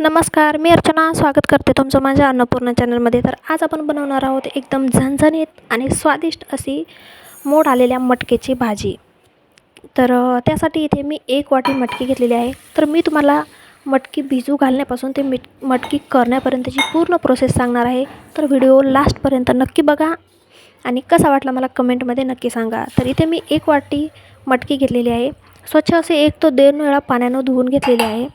नमस्कार मी अर्चना. स्वागत करते तुमचं माझ्या अन्नपूर्णा चॅनलमध्ये. तर आज आपण बनवणार आहोत एकदम झणझणीत आणि स्वादिष्ट अशी मोड आलेल्या मटकेची भाजी. तर त्यासाठी इथे मी एक वाटी मटकी घेतलेली आहे. तर मी तुम्हाला मटकी भिजू घालण्यापासून ते मिट मटकी करण्यापर्यंतची पूर्ण प्रोसेस सांगणार आहे. तर व्हिडिओ लास्टपर्यंत नक्की बघा आणि कसा वाटला मला कमेंटमध्ये नक्की सांगा. तर इथे मी एक वाटी मटकी घेतलेली आहे. स्वच्छ असे एक तो दोन वेळा पाण्यानं धुवून घेतलेले आहे.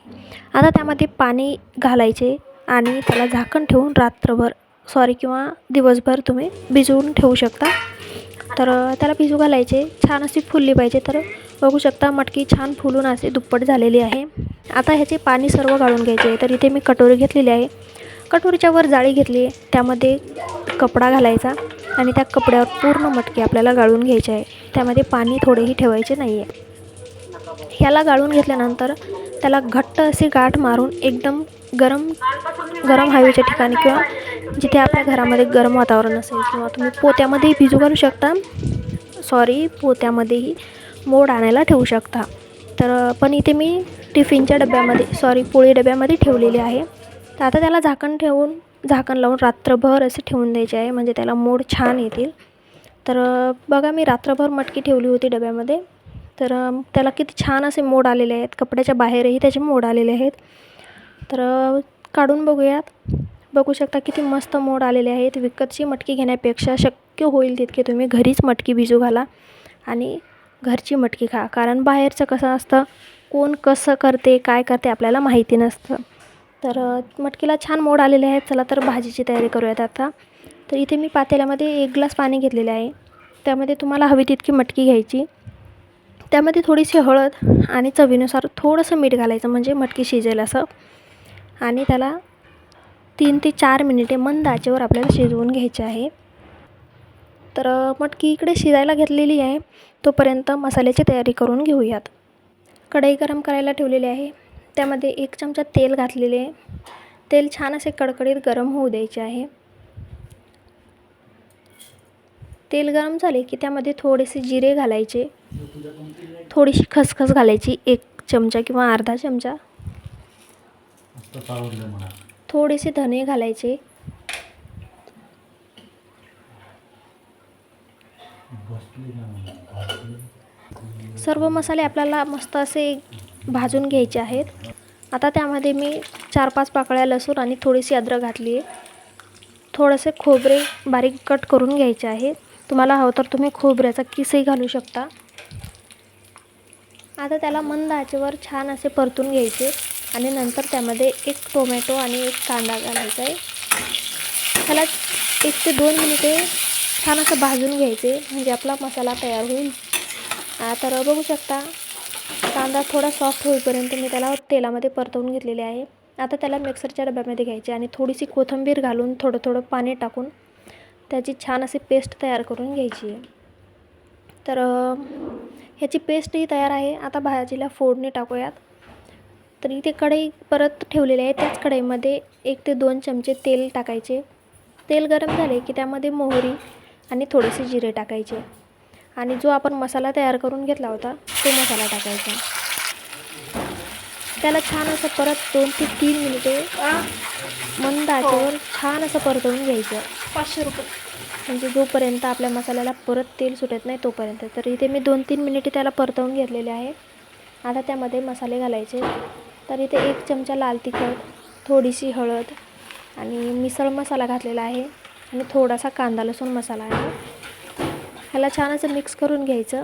आता त्यामध्ये पाणी घालायचे आणि त्याला झाकण ठेवून रात्रभर सॉरी किंवा दिवसभर तुम्ही भिजवून ठेवू शकता. तर त्याला भिजू घालायचे छान अशी फुलली पाहिजे. तर बघू शकता मटकी छान फुलून असे दुप्पट झालेली आहे. आता ह्याचे पाणी सर्व गाळून घ्यायचे. तर इथे मी कटोरी घेतलेली आहे. कटोरीच्या वर जाळी घेतली. आहे त्यामध्ये कपडा घालायचा आणि त्या कपड्यावर पूर्ण मटकी आपल्याला गाळून घ्यायची आहे. त्यामध्ये पाणी थोडेही ठेवायचे नाही आहे ह्याला गाळून घेतल्यानंतर त्याला घट्ट असे गाठ मारून एकदम गरम गरम हवेच्या ठिकाणी किंवा जिथे आपल्या घरामध्ये गरम वातावरण असेल किंवा तुम्ही पोत्यामध्येही भिजू घालू शकता. सॉरी पोत्यामध्येही मोड आणायला ठेवू शकता. तर पण इथे मी टिफिनच्या डब्यामध्ये सॉरी पोळी डब्यामध्ये ठेवलेली आहे. तर आता त्याला झाकण ठेवून झाकण लावून रात्रभर असे ठेवून द्यायचे आहे. म्हणजे त्याला मोड छान येतील. तर बघा मी रात्रभर मटकी ठेवली होती डब्यामध्ये. तर त्याला किती छान असे मोड आलेले आहेत. कपड्याच्या बाहेरही त्याचे मोड आलेले आहेत. तर काढून बघूयात. बघू शकता किती मस्त मोड आलेले आहेत. विकतची मटकी घेण्यापेक्षा शक्य होईल तितके तुम्ही घरीच मटकी भिजू घाला आणि घरची मटकी खा. कारण बाहेरचं कसं असतं कोण कसं करते काय करते आपल्याला माहिती नसतं. तर मटकीला छान मोड आलेले आहेत. चला तर भाजीची तयारी करूयात आता. तर इथे मी पातेल्यामध्ये एक ग्लास पाणी घेतलेले आहे. त्यामध्ये तुम्हाला हवी तितकी मटकी घ्यायची. त्यामध्ये थोडीशी हळद आणि चवीनुसार थोडंसं मीठ घालायचं म्हणजे मटकी शिजेल असं. आणि त्याला तीन ते चार मिनिटे मंद आचेवर आपल्याला शिजवून घ्यायचे आहे. तर मटकी इकडे शिजायला घेतलेली आहे. तोपर्यंत मसाल्याची तयारी करून घेऊयात. कढई गरम करायला ठेवलेली आहे. त्यामध्ये एक चमचा तेल घातलेले आहे. तेल छान असे कडकडीत गरम होऊ द्यायचे आहे. तेल गरम झाले की त्यामध्ये थोडेसे जिरे घालायचे. थोडीशी खसखस घालायची एक चमचा किंवा अर्धा चमचा. थोडेसे धने घालायचे. सर्व मसाले आपल्याला मस्त असे भाजून घ्यायचे आहेत. आता त्यामध्ये मी चार पाच पाकळ्या लसूण आणि थोडीशी अद्रक घातली आहे थोडेसे खोबरे बारीक कट करून घ्यायचे आहे तुम्हाला हवं तर तुम्ही खोबऱ्याचा किसही घालू शकता. आता त्याला मंद आचेवर छान असे परतून घ्यायचे आणि नंतर त्यामध्ये एक टोमॅटो आणि एक कांदा घालायचा आहे. त्याला एक ते दोन मिनिटे छान असं भाजून घ्यायचे म्हणजे आपला मसाला तयार होईल. आता तर बघू शकता कांदा थोडा सॉफ्ट होईपर्यंत मी त्याला तेलामध्ये परतवून घेतलेले आहे. आता त्याला मिक्सरच्या डब्यामध्ये घ्यायचे आणि थोडीशी कोथिंबीर घालून थोडं थोडं पाणी टाकून त्याची छान अशी पेस्ट तयार करून घ्यायची आहे. तर ह्याची पेस्टही तयार आहे. आता भाजीला फोडणी टाकूयात. तर इथे कढई परत ठेवलेली आहे. त्याच कढईमध्ये एक ते दोन चमचे तेल टाकायचे. तेल गरम झाले की त्यामध्ये मोहरी आणि थोडेसे जिरे टाकायचे. आणि जो आपण मसाला तयार करून घेतला होता तो मसाला टाकायचा. त्याला छान असं परत दोन ते तीन मिनिटे मंद आचेवर छान असं परतवून घ्यायचं. पाचशे रुपये. म्हणजे जोपर्यंत आपल्या मसाल्याला परत तेल सुटत नाही तोपर्यंत. तर इथे मी दोन तीन मिनिटे त्याला परतवून घेतलेले आहे. आता त्यामध्ये मसाले घालायचे. तर इथे एक चमचा लाल तिखट थोडीशी हळद आणि मिसळ मसाला घातलेला आहे. आणि थोडासा कांदा लसूण मसाला आहे. ह्याला छान असं मिक्स करून घ्यायचं.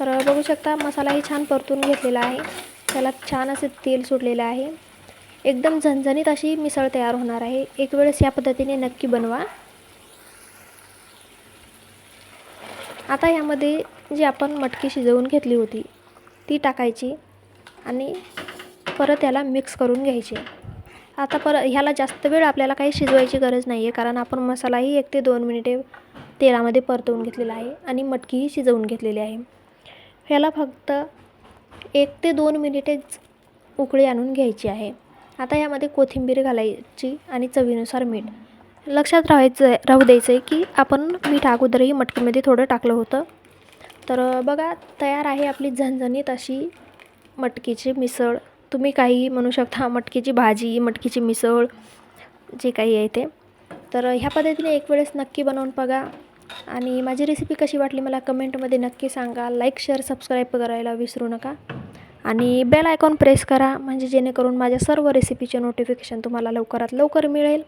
तर बघू शकता मसालाही छान परतून घेतलेला आहे. त्याला छान असे तेल सुटलेलं आहे. एकदम झणझणीत अशी मिसळ तयार होणार आहे. एक वेळेस या पद्धतीने नक्की बनवा. आता यामध्ये जी आपण मटकी शिजवून घेतली होती ती टाकायची आणि परत याला मिक्स करून घ्यायची. आता पर ह्याला जास्त वेळ आपल्याला काही शिजवायची गरज नाही आहे कारण आपण मसालाही एक ते दोन मिनिटे तेलामध्ये परतवून घेतलेला आहे आणि मटकीही शिजवून घेतलेली आहे. ह्याला फक्त एक ते दोन मिनिटेच उकळी आणून घ्यायची आहे. आता यामध्ये कोथिंबीर घालायची आणि चवीनुसार मीठ. लक्षात राहायचं राहू द्यायचं आहे की आपण मीठ अगोदरही मटकीमध्ये थोडं टाकलं होतं. तर बघा तयार आहे आपली झणझणीत अशी मटकीची मिसळ. तुम्ही काही म्हणू शकता मटकीची भाजी मटकीची मिसळ जे काही आहे ते. तर ह्या पद्धतीने एक वेळेस नक्की बनवून बघा. आणि माझी रेसिपी कशी वाटली मला कमेंटमध्ये नक्की सांगा. लाईक शेअर सबस्क्राईब करायला विसरू नका. आणि बेल आयकॉन प्रेस करा म्हणजे जेणेकरून माझ्या सर्व रेसिपीचे नोटिफिकेशन तुम्हाला लवकरात लवकर मिळेल.